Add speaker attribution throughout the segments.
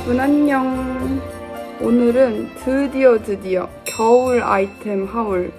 Speaker 1: 여러분 안녕. 오늘은 드디어 드디어 겨울 아이템 하울을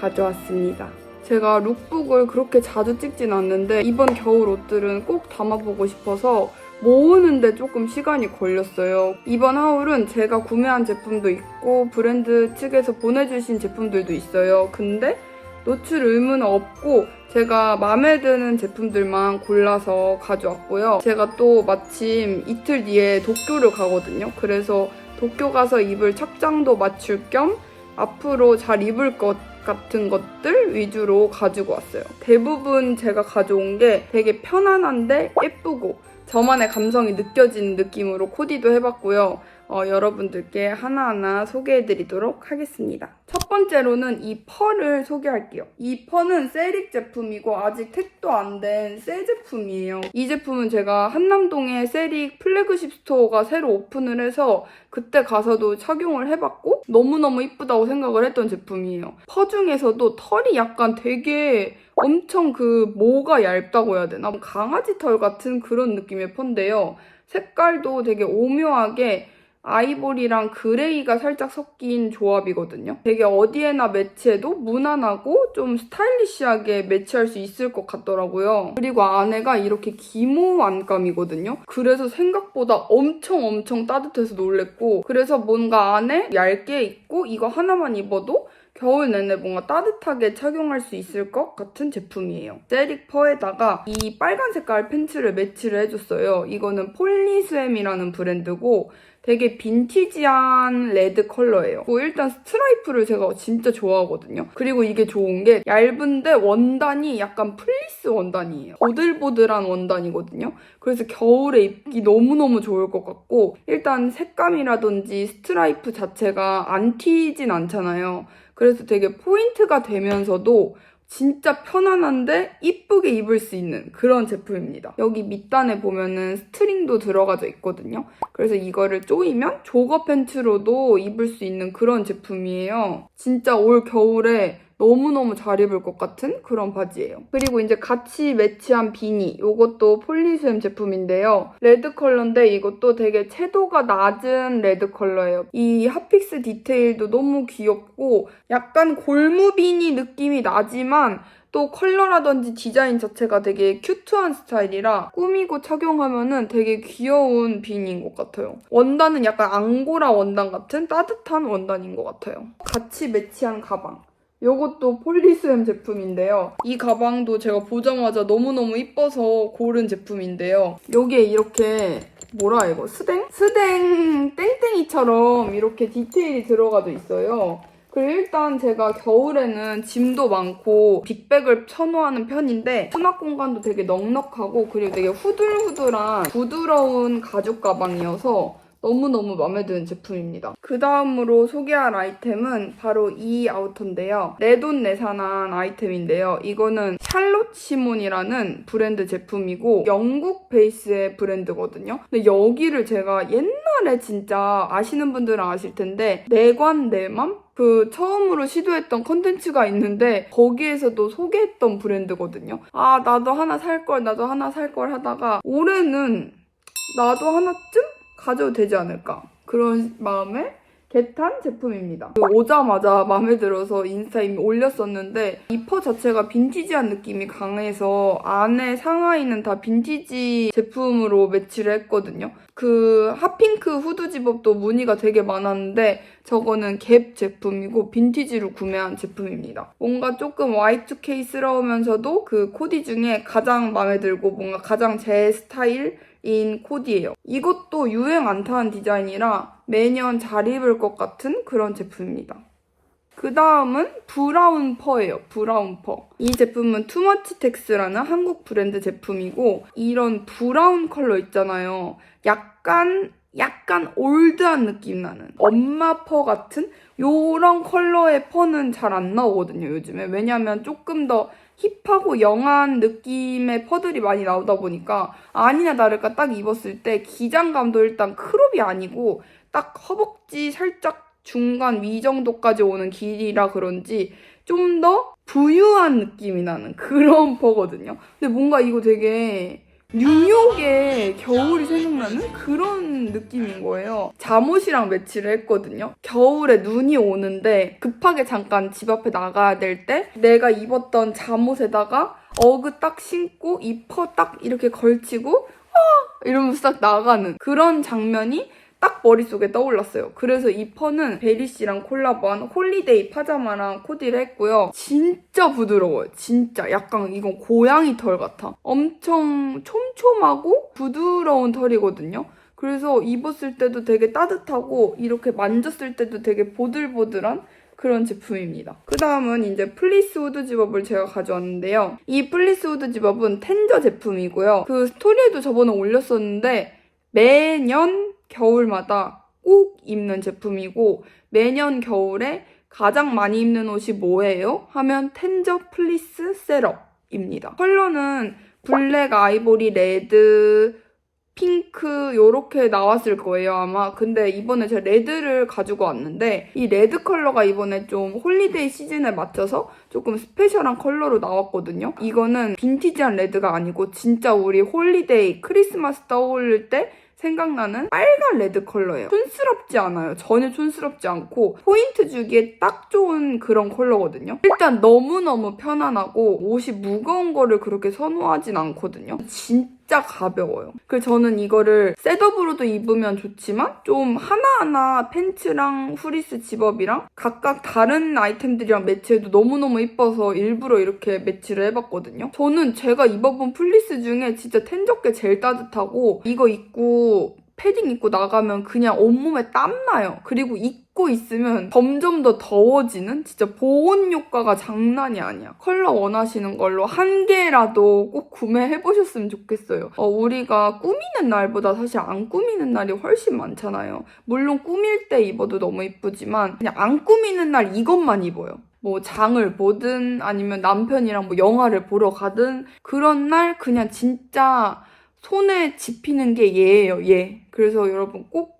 Speaker 1: 가져왔습니다. 제가 룩북을 그렇게 자주 찍진 않는데 이번 겨울 옷들은 꼭 담아보고 싶어서 모으는데 조금 시간이 걸렸어요. 이번 하울은 제가 구매한 제품도 있고 브랜드 측에서 보내주신 제품들도 있어요. 근데 노출 의무는 없고 제가 마음에 드는 제품들만 골라서 가져왔고요. 제가 또 마침 이틀 뒤에 도쿄를 가거든요. 그래서 도쿄 가서 입을 착장도 맞출 겸 앞으로 잘 입을 것 같은 것들 위주로 가지고 왔어요. 대부분 제가 가져온 게 되게 편안한데 예쁘고 저만의 감성이 느껴지는 느낌으로 코디도 해봤고요. 어, 여러분들께 하나하나 소개해드리도록 하겠습니다. 첫 번째로는 이 펄을 소개할게요. 이 펄은 세릭 제품이고 아직 택도 안 된 새 제품이에요. 이 제품은 제가 한남동에 세릭 플래그십 스토어가 새로 오픈을 해서 그때 가서도 착용을 해봤고 너무너무 이쁘다고 생각을 했던 제품이에요. 퍼 중에서도 털이 약간 되게 엄청 그 모가 얇다고 해야 되나? 강아지 털 같은 그런 느낌의 펀데요. 색깔도 되게 오묘하게 아이보리랑 그레이가 살짝 섞인 조합이거든요. 되게 어디에나 매치해도 무난하고 좀 스타일리시하게 매치할 수 있을 것 같더라고요. 그리고 안에가 이렇게 기모 안감이거든요. 그래서 생각보다 엄청 엄청 따뜻해서 놀랬고 그래서 뭔가 안에 얇게 입고 이거 하나만 입어도 겨울 내내 뭔가 따뜻하게 착용할 수 있을 것 같은 제품이에요. 세릭 퍼에다가 이 빨간 색깔 팬츠를 매치를 해줬어요. 이거는 폴리스엠이라는 브랜드고 되게 빈티지한 레드 컬러예요. 그리고 일단 스트라이프를 제가 진짜 좋아하거든요. 그리고 이게 좋은 게 얇은데 원단이 약간 플리스 원단이에요. 보들보들한 원단이거든요. 그래서 겨울에 입기 너무너무 좋을 것 같고 일단 색감이라든지 스트라이프 자체가 안 튀진 않잖아요. 그래서 되게 포인트가 되면서도 진짜 편안한데 이쁘게 입을 수 있는 그런 제품입니다. 여기 밑단에 보면은 스트링도 들어가져 있거든요. 그래서 이거를 조이면 조거 팬츠로도 입을 수 있는 그런 제품이에요. 진짜 올 겨울에 너무너무 잘 입을 것 같은 그런 바지예요. 그리고 이제 같이 매치한 비니. 이것도 폴리스엠 제품인데요. 레드 컬러인데 이것도 되게 채도가 낮은 레드 컬러예요. 이 핫픽스 디테일도 너무 귀엽고 약간 골무 비니 느낌이 나지만 또 컬러라든지 디자인 자체가 되게 큐트한 스타일이라 꾸미고 착용하면은 되게 귀여운 비니인 것 같아요. 원단은 약간 앙고라 원단 같은 따뜻한 원단인 것 같아요. 같이 매치한 가방. 요것도 폴리스엠 제품인데요. 이 가방도 제가 보자마자 너무너무 이뻐서 고른 제품인데요. 여기에 이렇게 뭐라 이거 스댕? 스댕 땡땡이처럼 이렇게 디테일이 들어가져 있어요. 그리고 일단 제가 겨울에는 짐도 많고 빅백을 선호하는 편인데 수납 공간도 되게 넉넉하고 그리고 되게 후들후들한 부드러운 가죽 가방이어서 너무너무 마음에 드는 제품입니다. 그 다음으로 소개할 아이템은 바로 이 아우터인데요. 내돈내산한 아이템인데요. 이거는 샬롯 시몬이라는 브랜드 제품이고 영국 베이스의 브랜드거든요. 근데 여기를 제가 옛날에 진짜 아시는 분들은 아실 텐데 내관 내맘? 그 처음으로 시도했던 컨텐츠가 있는데 거기에서도 소개했던 브랜드거든요. 아 나도 하나 살 걸 나도 하나 살 걸 하다가 올해는 나도 하나쯤 가져도 되지 않을까 그런 마음에 겟한 제품입니다. 그 오자마자 마음에 들어서 인스타에 이미 올렸었는데 이퍼 자체가 빈티지한 느낌이 강해서 안에 상하이는 다 빈티지 제품으로 매치를 했거든요. 그 핫핑크 후드 집업도 무늬가 되게 많았는데 저거는 갭 제품이고 빈티지로 구매한 제품입니다. 뭔가 조금 Y2K스러우면서도 그 코디 중에 가장 마음에 들고 뭔가 가장 제 스타일 인 코디예요. 이것도 유행 안 타는 디자인이라 매년 잘 입을 것 같은 그런 제품입니다. 그 다음은 브라운 퍼예요. 브라운 퍼. 이 제품은 투머치텍스라는 한국 브랜드 제품이고 이런 브라운 컬러 있잖아요. 약간 약간 올드한 느낌 나는 엄마 퍼 같은 요런 컬러의 퍼는 잘 안 나오거든요 요즘에 왜냐면 조금 더 힙하고 영한 느낌의 퍼들이 많이 나오다 보니까 아니나 다를까 딱 입었을 때 기장감도 일단 크롭이 아니고 딱 허벅지 살짝 중간 위 정도까지 오는 길이라 그런지 좀 더 부유한 느낌이 나는 그런 퍼거든요. 근데 뭔가 이거 되게 뉴욕의 겨울이 생각나는 그런 느낌인 거예요. 잠옷이랑 매치를 했거든요. 겨울에 눈이 오는데 급하게 잠깐 집 앞에 나가야 될 때 내가 입었던 잠옷에다가 어그 딱 신고 이퍼 딱 이렇게 걸치고 아! 이러면서 딱 나가는 그런 장면이 딱 머릿속에 떠올랐어요. 그래서 이 ፐ는 베리 씨랑 콜라보한 홀리데이 파자마랑 코디를 했고요. 진짜 부드러워요. 진짜 약간 이건 고양이 털 같아. 엄청 촘촘하고 부드러운 털이거든요. 그래서 입었을 때도 되게 따뜻하고 이렇게 만졌을 때도 되게 보들보들한 그런 제품입니다. 그 다음은 이제 플리스 후드 집업을 제가 가져왔는데요. 이 플리스 후드 집업은 텐저 제품이고요. 그 스토리에도 저번에 올렸었는데 매년 겨울마다 꼭 입는 제품이고 매년 겨울에 가장 많이 입는 옷이 뭐예요? 하면 텐저 플리스 셋업입니다. 컬러는 블랙, 아이보리, 레드, 핑크 요렇게 나왔을 거예요 아마 근데 이번에 제가 레드를 가지고 왔는데 이 레드 컬러가 이번에 좀 홀리데이 시즌에 맞춰서 조금 스페셜한 컬러로 나왔거든요 이거는 빈티지한 레드가 아니고 진짜 우리 홀리데이 크리스마스 떠올릴 때 생각나는 빨간 레드 컬러예요. 촌스럽지 않아요. 전혀 촌스럽지 않고 포인트 주기에 딱 좋은 그런 컬러거든요. 일단 너무너무 편안하고 옷이 무거운 거를 그렇게 선호하진 않거든요. 진짜 가벼워요. 그래서 저는 이거를 셋업으로도 입으면 좋지만 좀 하나하나 팬츠랑 후리스 집업이랑 각각 다른 아이템들이랑 매치해도 너무너무 이뻐서 일부러 이렇게 매치를 해봤거든요. 저는 제가 입어본 플리스 중에 진짜 텐저께 제일 따뜻하고 이거 입고 패딩 입고 나가면 그냥 온몸에 땀나요. 그리고 입고 있으면 점점 더 더워지는 진짜 보온 효과가 장난이 아니야. 컬러 원하시는 걸로 한 개라도 꼭 구매해 보셨으면 좋겠어요. 어, 우리가 꾸미는 날보다 사실 안 꾸미는 날이 훨씬 많잖아요. 물론 꾸밀 때 입어도 너무 이쁘지만 그냥 안 꾸미는 날 이것만 입어요. 뭐 장을 보든 아니면 남편이랑 뭐 영화를 보러 가든 그런 날 그냥 진짜 손에 집히는 게 얘예요, 얘. 그래서 여러분 꼭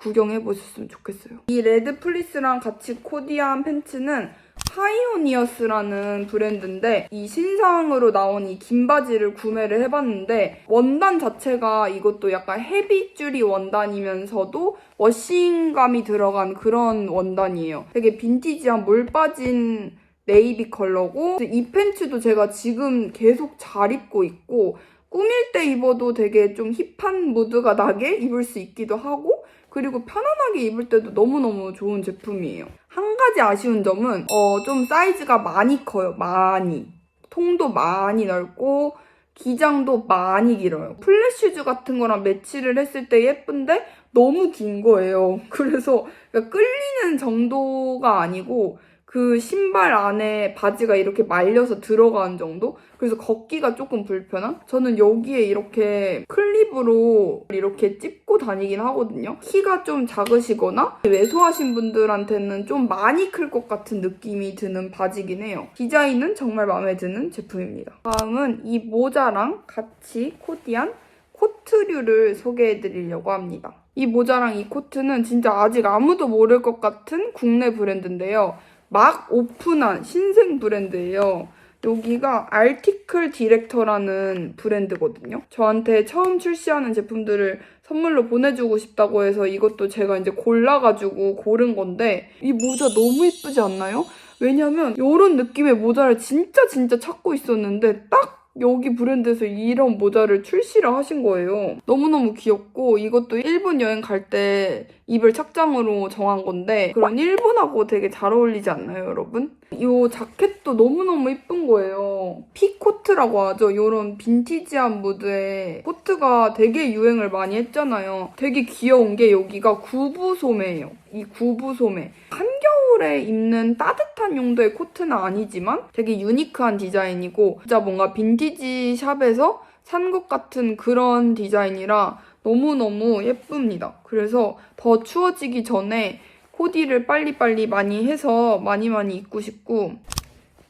Speaker 1: 구경해 보셨으면 좋겠어요. 이 레드 플리스랑 같이 코디한 팬츠는 파이오니어스라는 브랜드인데 이 신상으로 나온 이 긴 바지를 구매를 해봤는데 원단 자체가 이것도 약간 헤비 줄이 원단이면서도 워싱감이 들어간 그런 원단이에요. 되게 빈티지한 물 빠진 네이비 컬러고 이 팬츠도 제가 지금 계속 잘 입고 있고 꾸밀 때 입어도 되게 좀 힙한 무드가 나게 입을 수 있기도 하고 그리고 편안하게 입을 때도 너무너무 좋은 제품이에요. 한 가지 아쉬운 점은 어, 좀 사이즈가 많이 커요. 많이. 통도 많이 넓고 기장도 많이 길어요. 플랫 슈즈 같은 거랑 매치를 했을 때 예쁜데 너무 긴 거예요. 그래서 그러니까 끌리는 정도가 아니고 그 신발 안에 바지가 이렇게 말려서 들어가는 정도? 그래서 걷기가 조금 불편한? 저는 여기에 이렇게 클립으로 이렇게 찝고 다니긴 하거든요. 키가 좀 작으시거나 왜소하신 분들한테는 좀 많이 클 것 같은 느낌이 드는 바지긴 해요. 디자인은 정말 마음에 드는 제품입니다. 다음은 이 모자랑 같이 코디한 코트류를 소개해 드리려고 합니다. 이 모자랑 이 코트는 진짜 아직 아무도 모를 것 같은 국내 브랜드인데요. 막 오픈한 신생 브랜드예요. 여기가 알티클 디렉터라는 브랜드거든요. 저한테 처음 출시하는 제품들을 선물로 보내주고 싶다고 해서 이것도 제가 이제 골라가지고 고른 건데 이 모자 너무 이쁘지 않나요? 왜냐면 이런 느낌의 모자를 진짜 진짜 찾고 있었는데 딱 여기 브랜드에서 이런 모자를 출시를 하신 거예요. 너무너무 귀엽고 이것도 일본 여행 갈 때 입을 착장으로 정한 건데 그런 일본하고 되게 잘 어울리지 않나요, 여러분? 이 자켓도 너무너무 이쁜 거예요. 피코트라고 하죠. 이런 빈티지한 무드의 코트가 되게 유행을 많이 했잖아요. 되게 귀여운 게 여기가 구부 소매예요. 이 구부 소매. 한 겨울에 입는 따뜻한 용도의 코트는 아니지만 되게 유니크한 디자인이고 진짜 뭔가 빈티지 샵에서 산 것 같은 그런 디자인이라 너무너무 예쁩니다. 그래서 더 추워지기 전에 코디를 빨리빨리 많이 해서 많이 많이 입고 싶고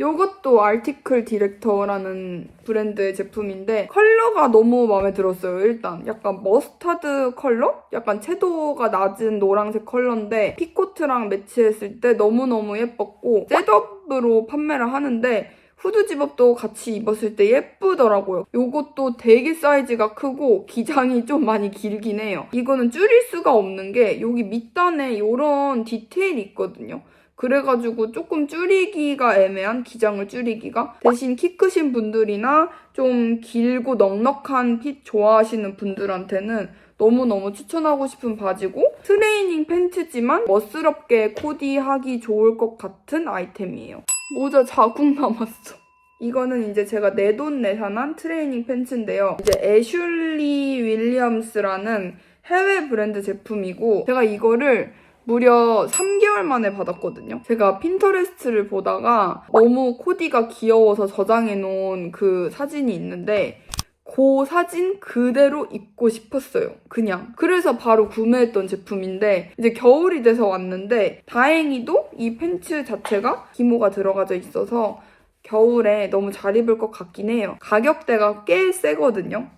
Speaker 1: 이것도 알티클 디렉터라는 브랜드의 제품인데 컬러가 너무 마음에 들었어요. 일단 약간 머스타드 컬러? 약간 채도가 낮은 노란색 컬러인데 피코트랑 매치했을 때 너무너무 예뻤고 셋업으로 판매를 하는데 후드 집업도 같이 입었을 때 예쁘더라고요. 요것도 되게 사이즈가 크고 기장이 좀 많이 길긴 해요. 이거는 줄일 수가 없는 게 여기 밑단에 이런 디테일이 있거든요. 그래가지고 조금 줄이기가 애매한 기장을 줄이기가 대신 키 크신 분들이나 좀 길고 넉넉한 핏 좋아하시는 분들한테는 너무너무 추천하고 싶은 바지고 트레이닝 팬츠지만 멋스럽게 코디하기 좋을 것 같은 아이템이에요. 모자 자국 남았어. 이거는 이제 제가 내돈내산한 트레이닝 팬츠인데요. 이제 애슐리 윌리엄스라는 해외 브랜드 제품이고 제가 이거를 무려 3개월 만에 받았거든요. 제가 핀터레스트를 보다가 너무 코디가 귀여워서 저장해 놓은 그 사진이 있는데 그 사진 그대로 입고 싶었어요. 그냥. 그래서 바로 구매했던 제품인데 이제 겨울이 돼서 왔는데 다행히도 이 팬츠 자체가 기모가 들어가져 있어서 겨울에 너무 잘 입을 것 같긴 해요. 가격대가 꽤 세거든요.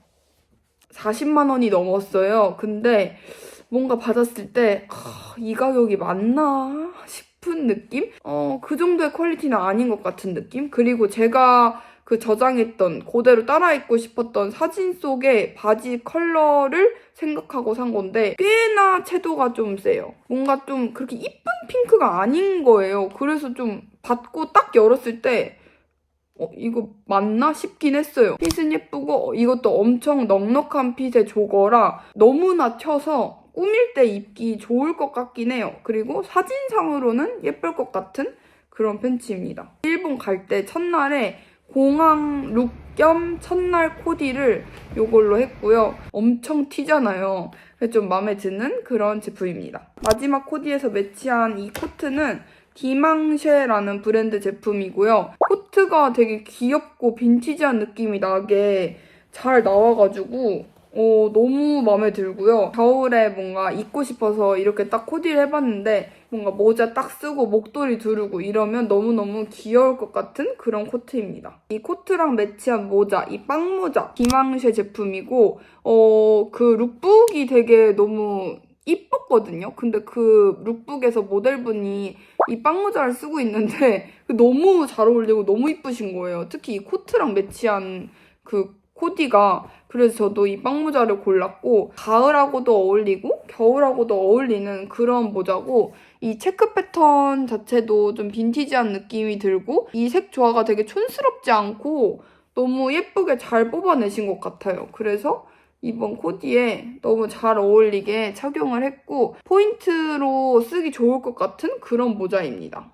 Speaker 1: 40만 원이 넘었어요. 근데 뭔가 받았을 때이 가격이 맞나 싶은 느낌? 어, 그 정도의 퀄리티는 아닌 것 같은 느낌? 그리고 제가 그 저장했던 그대로 따라 입고 싶었던 사진 속의 바지 컬러를 생각하고 산 건데 꽤나 채도가 좀 세요. 뭔가 좀 그렇게 이쁜 핑크가 아닌 거예요. 그래서 좀 받고 딱 열었을 때 어, 이거 맞나 싶긴 했어요. 핏은 예쁘고 어, 이것도 엄청 넉넉한 핏의 조거라 너무나 튀어서 꾸밀 때 입기 좋을 것 같긴 해요. 그리고 사진상으로는 예쁠 것 같은 그런 팬츠입니다. 일본 갈 때 첫날에 공항 룩 겸 첫날 코디를 이걸로 했고요. 엄청 튀잖아요. 좀 마음에 드는 그런 제품입니다. 마지막 코디에서 매치한 이 코트는 디망쉐라는 브랜드 제품이고요. 코트가 되게 귀엽고 빈티지한 느낌이 나게 잘 나와가지고 어, 너무 마음에 들고요. 겨울에 뭔가 입고 싶어서 이렇게 딱 코디를 해봤는데 뭔가 모자 딱 쓰고 목도리 두르고 이러면 너무너무 귀여울 것 같은 그런 코트입니다. 이 코트랑 매치한 모자, 이 빵모자, 디망쉐 제품이고 어, 그 룩북이 되게 너무 이뻤거든요. 근데 그 룩북에서 모델분이 이 빵모자를 쓰고 있는데 너무 잘 어울리고 너무 이쁘신 거예요. 특히 이 코트랑 매치한 그 코디가 그래서 저도 이 빵 모자를 골랐고 가을하고도 어울리고 겨울하고도 어울리는 그런 모자고 이 체크 패턴 자체도 좀 빈티지한 느낌이 들고 이 색 조화가 되게 촌스럽지 않고 너무 예쁘게 잘 뽑아내신 것 같아요. 그래서 이번 코디에 너무 잘 어울리게 착용을 했고 포인트로 쓰기 좋을 것 같은 그런 모자입니다.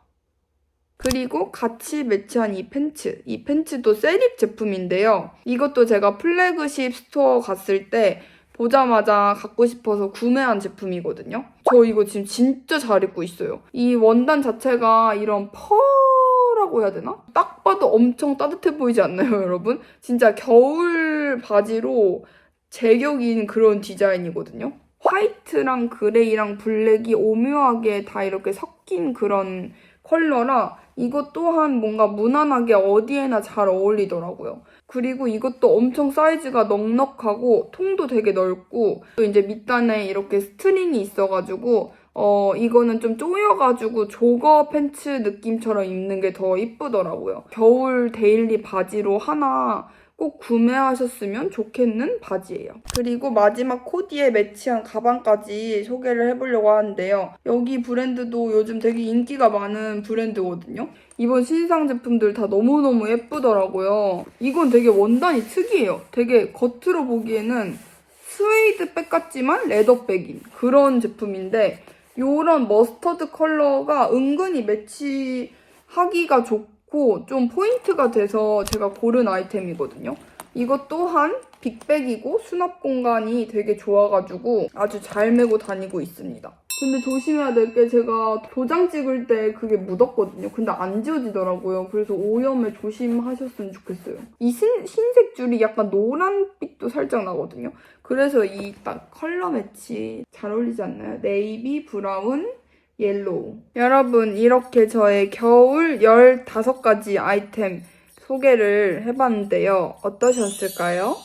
Speaker 1: 그리고 같이 매치한 이 팬츠. 이 팬츠도 세립 제품인데요. 이것도 제가 플래그십 스토어 갔을 때 보자마자 갖고 싶어서 구매한 제품이거든요. 저 이거 지금 진짜 잘 입고 있어요. 이 원단 자체가 이런 펄라고 해야 되나? 딱 봐도 엄청 따뜻해 보이지 않나요, 여러분? 진짜 겨울 바지로 제격인 그런 디자인이거든요. 화이트랑 그레이랑 블랙이 오묘하게 다 이렇게 섞인 그런 컬러라 이것 또한 뭔가 무난하게 어디에나 잘 어울리더라고요. 그리고 이것도 엄청 사이즈가 넉넉하고 통도 되게 넓고 또 이제 밑단에 이렇게 스트링이 있어가지고 어 이거는 좀 조여가지고 조거 팬츠 느낌처럼 입는 게 더 이쁘더라고요. 겨울 데일리 바지로 하나 꼭 구매하셨으면 좋겠는 바지예요. 그리고 마지막 코디에 매치한 가방까지 소개를 해보려고 하는데요. 여기 브랜드도 요즘 되게 인기가 많은 브랜드거든요. 이번 신상 제품들 다 너무너무 예쁘더라고요. 이건 되게 원단이 특이해요. 되게 겉으로 보기에는 스웨이드 백 같지만 레더백인 그런 제품인데 이런 머스터드 컬러가 은근히 매치하기가 좋고 좀 포인트가 돼서 제가 고른 아이템이거든요. 이것 또한 빅백이고 수납 공간이 되게 좋아가지고 아주 잘 메고 다니고 있습니다. 근데 조심해야 될 게 제가 도장 찍을 때 그게 묻었거든요. 근데 안 지워지더라고요. 그래서 오염에 조심하셨으면 좋겠어요. 이 신, 흰색 줄이 약간 노란빛도 살짝 나거든요. 그래서 이 딱 컬러 매치 잘 어울리지 않나요? 네이비, 브라운, 옐로우. 여러분, 이렇게 저의 겨울 15가지 아이템 소개를 해봤는데요. 어떠셨을까요?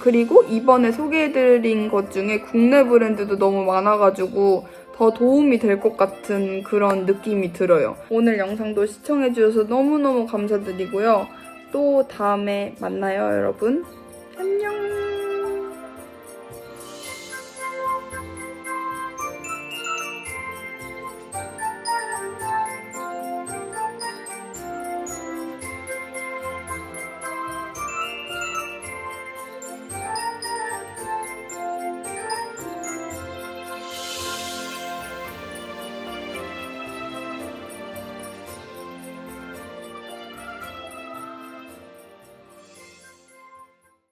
Speaker 1: 그리고 이번에 소개해드린 것 중에 국내 브랜드도 너무 많아가지고 더 도움이 될 것 같은 그런 느낌이 들어요. 오늘 영상도 시청해주셔서 너무너무 감사드리고요. 또 다음에 만나요, 여러분. 안녕!